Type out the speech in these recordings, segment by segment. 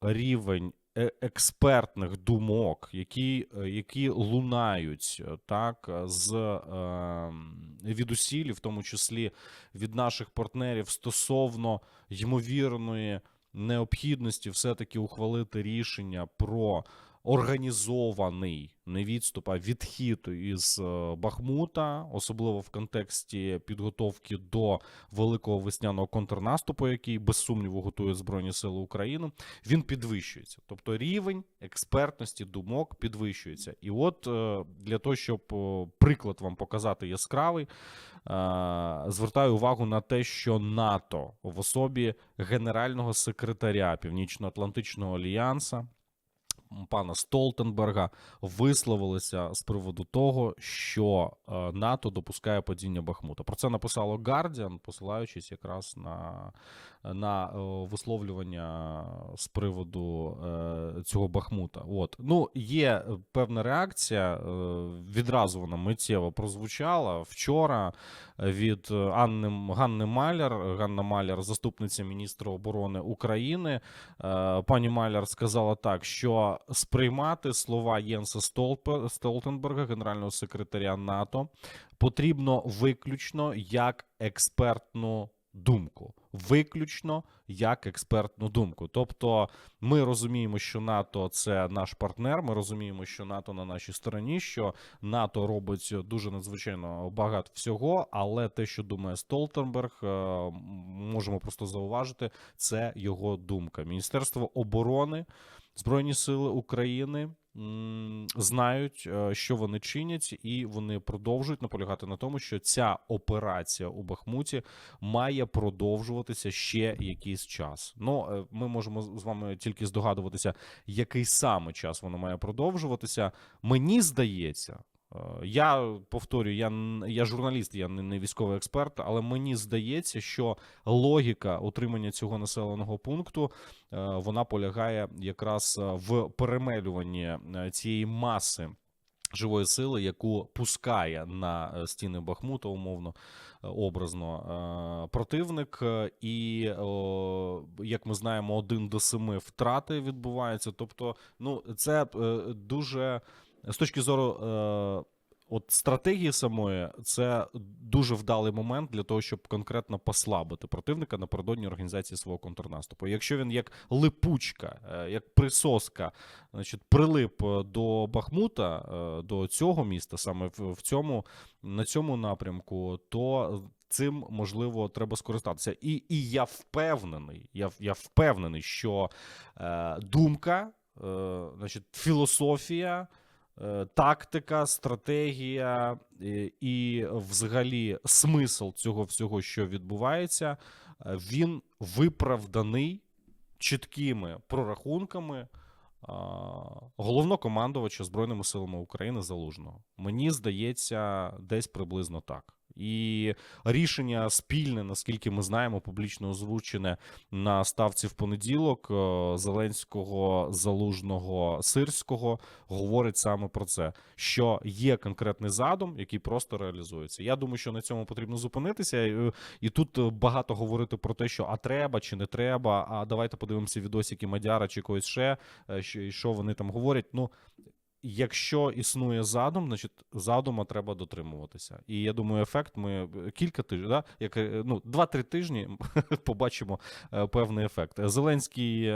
рівень е- експертних думок, які, е, які лунають е, так з від усілі, в тому числі від наших партнерів стосовно ймовірної необхідності все-таки ухвалити рішення про організований не відступ, а відхід із е, Бахмута, особливо в контексті підготовки до великого весняного контрнаступу, який без сумніву готує Збройні Сили України, він підвищується. Тобто рівень експертності думок підвищується. І от е, для того, щоб е, приклад вам показати яскравий, звертаю увагу на те, що НАТО в особі генерального секретаря Північно-Атлантичного альянса пана Столтенберга висловилися з приводу того, що е, НАТО допускає падіння Бахмута. Про це написало Guardian, посилаючись якраз на, на е, висловлювання з приводу е, цього Бахмута. От ну є певна реакція. е, Відразу вона миттєво прозвучала вчора від Анни Ганни Маляр. Ганна Маляр, заступниця міністра оборони України. Е, Пані Маляр сказала так, що сприймати слова Єнса Столтенберга, генерального секретаря НАТО, потрібно виключно як експертну думку. Виключно як експертну думку. Тобто, ми розуміємо, що НАТО це наш партнер. Ми розуміємо, що НАТО на нашій стороні, що НАТО робить дуже надзвичайно багато всього, але те, що думає Столтенберг, е, можемо просто зауважити, це його думка. Міністерство оборони. Збройні сили України знають, е, що вони чинять, і вони продовжують наполягати на тому, що ця операція у Бахмуті має продовжуватися ще якийсь час. Ну, е, ми можемо з вами тільки здогадуватися, який саме час воно має продовжуватися. Мені здається. Е, Я повторюю, я, я журналіст, я не, не військовий експерт, але мені здається, що логіка утримання цього населеного пункту е, вона полягає якраз е, в перемелюванні цієї маси. Живої сили, яку пускає на стіни Бахмута, умовно образно противник, і як ми знаємо, один до семи втрати відбуваються. Тобто, ну це дуже з точки зору. е, От стратегії самої це дуже вдалий момент для того, щоб конкретно послабити противника напередодні організації свого контрнаступу. Якщо він як липучка, е, як присоска, значить, прилип е, до Бахмута, е, до цього міста, саме в, цьому на цьому напрямку, то цим можливо треба скористатися. І, і я впевнений, я, я впевнений, що е, думка, е, значить, філософія. Е, Тактика, стратегія е, і, взагалі, смисл цього всього, що відбувається, е, він виправданий чіткими прорахунками головнокомандувача Збройними силами України Залужного. Мені здається, десь приблизно так. І рішення спільне, наскільки ми знаємо, публічно озвучене на ставці в понеділок е, Зеленського, Залужного, Сирського говорить саме про це, що є конкретний задум, який просто реалізується. Я думаю, що на цьому потрібно зупинитися. І, і тут е, багато говорити про те, що а треба чи не треба. А давайте подивимося відосики Мадяра чи когось ще, е, що вони там говорять. Ну. Якщо існує задум, значить задума треба дотримуватися. І я думаю, ефект ми кілька тижнів, да? як е, ну, 2-3 тижні побачимо е, певний ефект. Зеленський.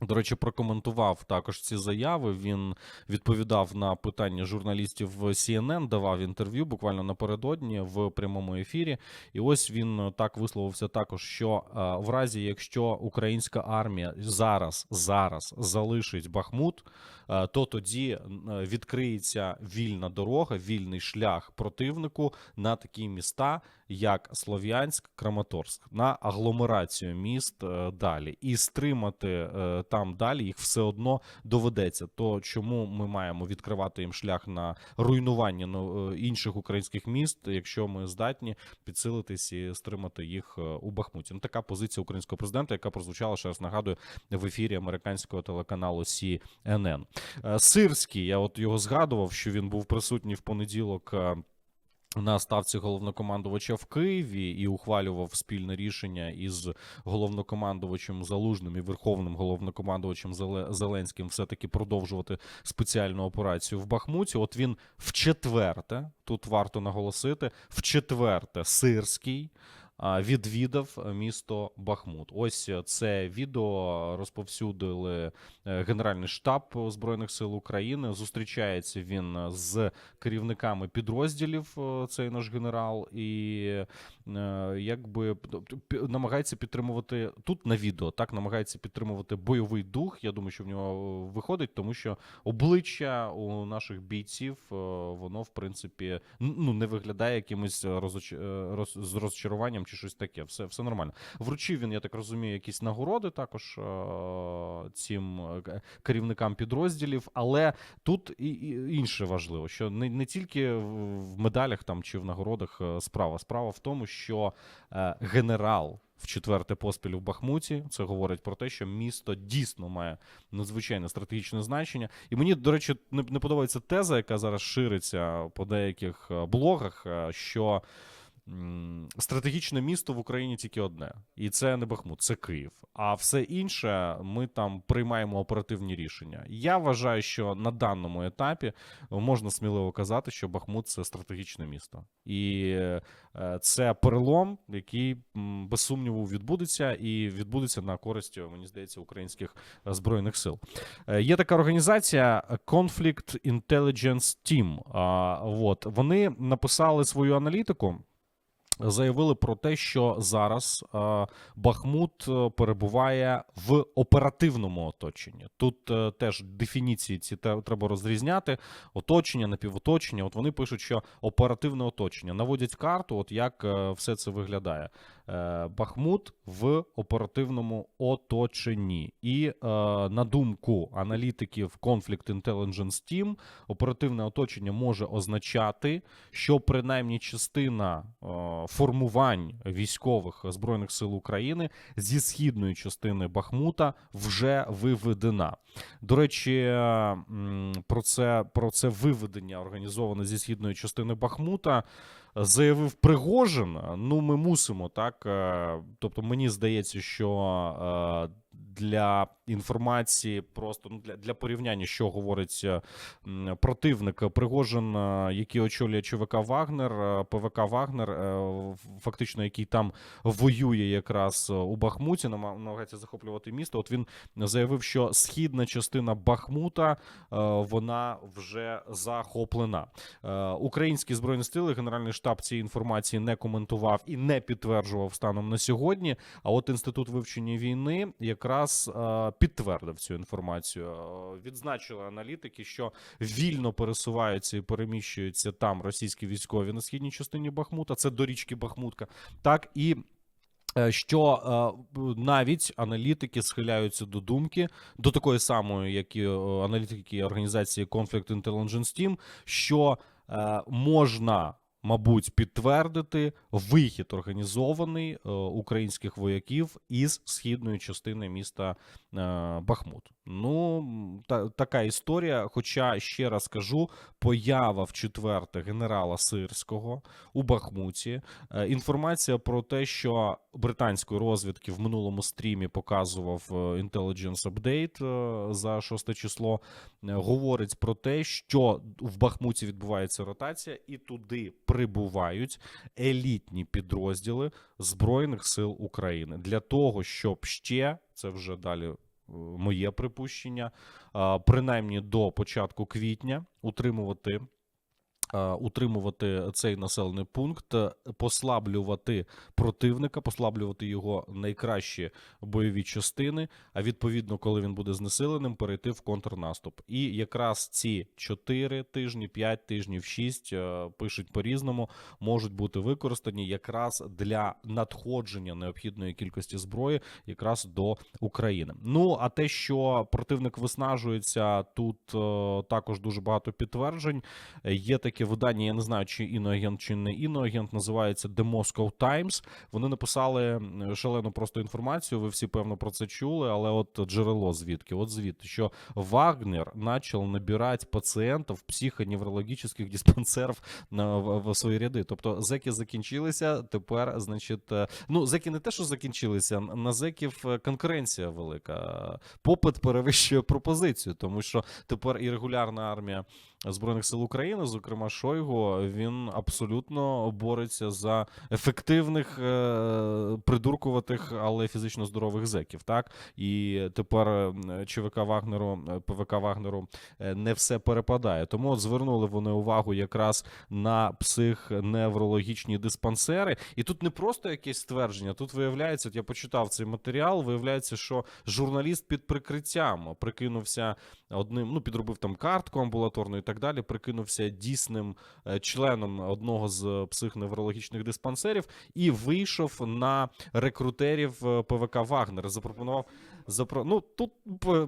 До речі, прокоментував також ці заяви. Він відповідав на питання журналістів CNN, давав інтерв'ю буквально напередодні в прямому ефірі. І ось він так висловився також, що е, в разі, якщо українська армія зараз зараз залишить Бахмут, е, то тоді е, відкриється вільна дорога, вільний шлях противнику на такі міста, як Слов'янськ, Краматорськ, на агломерацію міст е, далі, і стримати е, там далі їх все одно доведеться. То чому ми маємо відкривати їм шлях на руйнування ну, е, інших українських міст, якщо ми здатні підсилитись і стримати їх у Бахмуті? Ну, така позиція українського президента, яка прозвучала ще раз нагадую в ефірі американського телеканалу CNN. Сирський, я от його згадував, що він був присутній в понеділок. На ставці головнокомандувача в Києві і ухвалював спільне рішення із головнокомандувачем Залужним і верховним головнокомандувачем Зеле- Зеленським все-таки продовжувати спеціальну операцію в Бахмуті. От він в четверте, тут варто наголосити, в четверте Сирський відвідав місто Бахмут. Ось це відео розповсюдили е, Генеральний штаб Збройних сил України. Зустрічається він з керівниками підрозділів. е, Цей наш генерал, і е, якби намагається підтримувати тут на відео, так намагається підтримувати бойовий дух. Я думаю, що в нього виходить, тому що обличчя у наших бійців е, воно в принципі ну не виглядає якимось розоч... е, роз... з розчаруванням чи щось таке. Все, все нормально. Вручив він, я так розумію, якісь нагороди також е, цим е, керівникам підрозділів, але тут і, і інше важливо, що не, не тільки в медалях там чи в нагородах е, справа. Справа в тому, що генерал. В четверте поспіль в Бахмуті це говорить про те, що місто дійсно має надзвичайне стратегічне значення. І мені, до речі, не, подобається теза, яка зараз шириться по деяких блогах, що стратегічне місто в Україні тільки одне, і це не Бахмут, це Київ. А все інше ми там приймаємо оперативні рішення. Я вважаю, що на даному етапі можна сміливо казати, що Бахмут це стратегічне місто, і е, це перелом, який без сумніву відбудеться, і відбудеться на користь, мені здається, українських збройних сил. Е, Є така організація Conflict Intelligence Team. От вони написали свою аналітику. Заявили про те, що зараз е, Бахмут е, перебуває в оперативному оточенні. Тут е, теж дефініції ці треба розрізняти. Оточення, напівоточення. От вони пишуть, що оперативне оточення наводять карту, от як все це виглядає. Е, Бахмут в оперативному оточенні. І е, на думку аналітиків Conflict Intelligence Team, оперативне оточення може означати, що принаймні частина е, формувань військових збройних сил України зі східної частини Бахмута вже виведена. До речі, про це про це виведення організоване зі східної частини Бахмута. Заявив Пригожин. Ну, ми мусимо так. Е, Тобто, мені здається, що е, для інформації, просто ну, для, для порівняння, що говорить е, противник Пригожин, е, який очолює ЧВК Вагнер, е, ПВК Вагнер, фактично, який там воює якраз у Бахмуті, нама- намагається захоплювати місто. От він заявив, що східна частина Бахмута вона вже захоплена. Українські збройні сили, Генеральний штаб цієї інформації не коментував і не підтверджував станом на сьогодні. А от інститут вивчення війни якраз е, підтвердив цю інформацію. Е, Відзначили аналітики, що вільно пересуваються і переміщуються там російські військові на східній частині Бахмута. Це до річки Бахмутка. Так і. е, Що навіть аналітики схиляються до думки, до такої самої, як і аналітики організації Conflict Intelligence Team, що можна, мабуть, підтвердити вихід організований е, українських вояків із східної частини міста е, Бахмут. Ну, та, така історія. Хоча ще раз кажу, поява в четверте генерала Сирського у Бахмуті. Е, Інформація про те, що британської розвідки в минулому стрімі показував Intelligence Update за 6 число, говорить про те, що в Бахмуті відбувається ротація, і туди прибувають елітні підрозділи Збройних сил України для того, щоб ще це вже далі. е, Моє припущення, принаймні до початку квітня утримувати утримувати цей населений пункт, е, послаблювати противника, послаблювати його найкращі бойові частини. А відповідно, коли він буде знесиленим, перейти в контрнаступ. І якраз ці 4 тижні, 5 тижнів, 6, е, пишуть по-різному, можуть бути використані якраз для надходження необхідної кількості зброї, якраз до України. Ну а те, що противник виснажується, тут е, також дуже багато підтверджень. Е, Є такі таке видання, я не знаю, чи іноагент, чи не іноагент, називається The Moscow Times. Вони написали шалену просто інформацію. Ви всі певно про це чули, але от джерело звідки? От звідти, що Вагнер почав набирати пацієнтів психоневрологічних диспансерів на в, свої ряди. Тобто зеки закінчилися. Тепер, значить, е, ну зеки не те, що закінчилися, на зеків е, конкуренція велика. Попит перевищує пропозицію, тому що тепер і регулярна армія Збройних сил України, зокрема Шойгу, він абсолютно бореться за ефективних, е, придуркуватих, але фізично здорових зеків. Так і тепер ЧВК Вагнеру, е, ПВК Вагнеру е, не все перепадає. Тому от звернули вони увагу якраз на психневрологічні диспансери. І тут не просто якесь ствердження. Тут виявляється, от я почитав цей матеріал. Виявляється, що журналіст під прикриттям прикинувся одним, ну підробив там картку амбулаторну і так далі. Прикинувся дійсним е, членом одного з психневрологічних диспансерів і вийшов на рекрутерів е, ПВК Вагнер. Запропонував запро... ну тут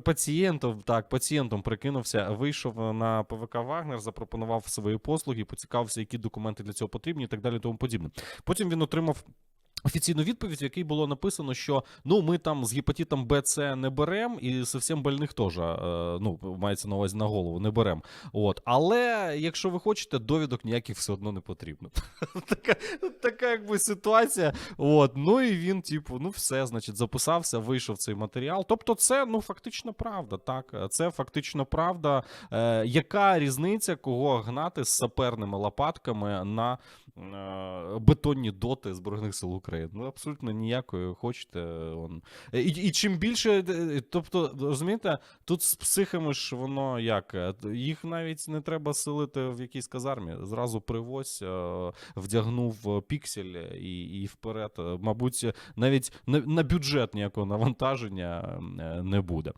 пацієнтом, так, пацієнтом прикинувся, вийшов на ПВК Вагнер, запропонував свої послуги, поцікавився, які документи для цього потрібні, і так далі, тому подібне. Потім він отримав. Офіційну відповідь, в якій було написано, що ну ми там з гепатитом Б, С не беремо, і зовсім больних теж, е, ну мається на увазі на голову, не беремо. От, але якщо ви хочете, довідок ніяких все одно не потрібно. така, така якби ситуація. От, ну і він, типу, ну все, значить, записався, вийшов цей матеріал. Тобто, це ну фактично правда. Так, це фактично правда. Е, яка різниця, кого гнати з саперними лопатками на бетонні доти Збройних сил України? Ну, абсолютно ніякої. Хочете. Он. І, і чим більше, е, тобто, розумієте, тут з психами ж воно як? е, Їх навіть не треба селити в якійсь казармі. Зразу привозь, е, вдягнув піксель і, і вперед. Мабуть, навіть на, бюджет ніякого навантаження не буде.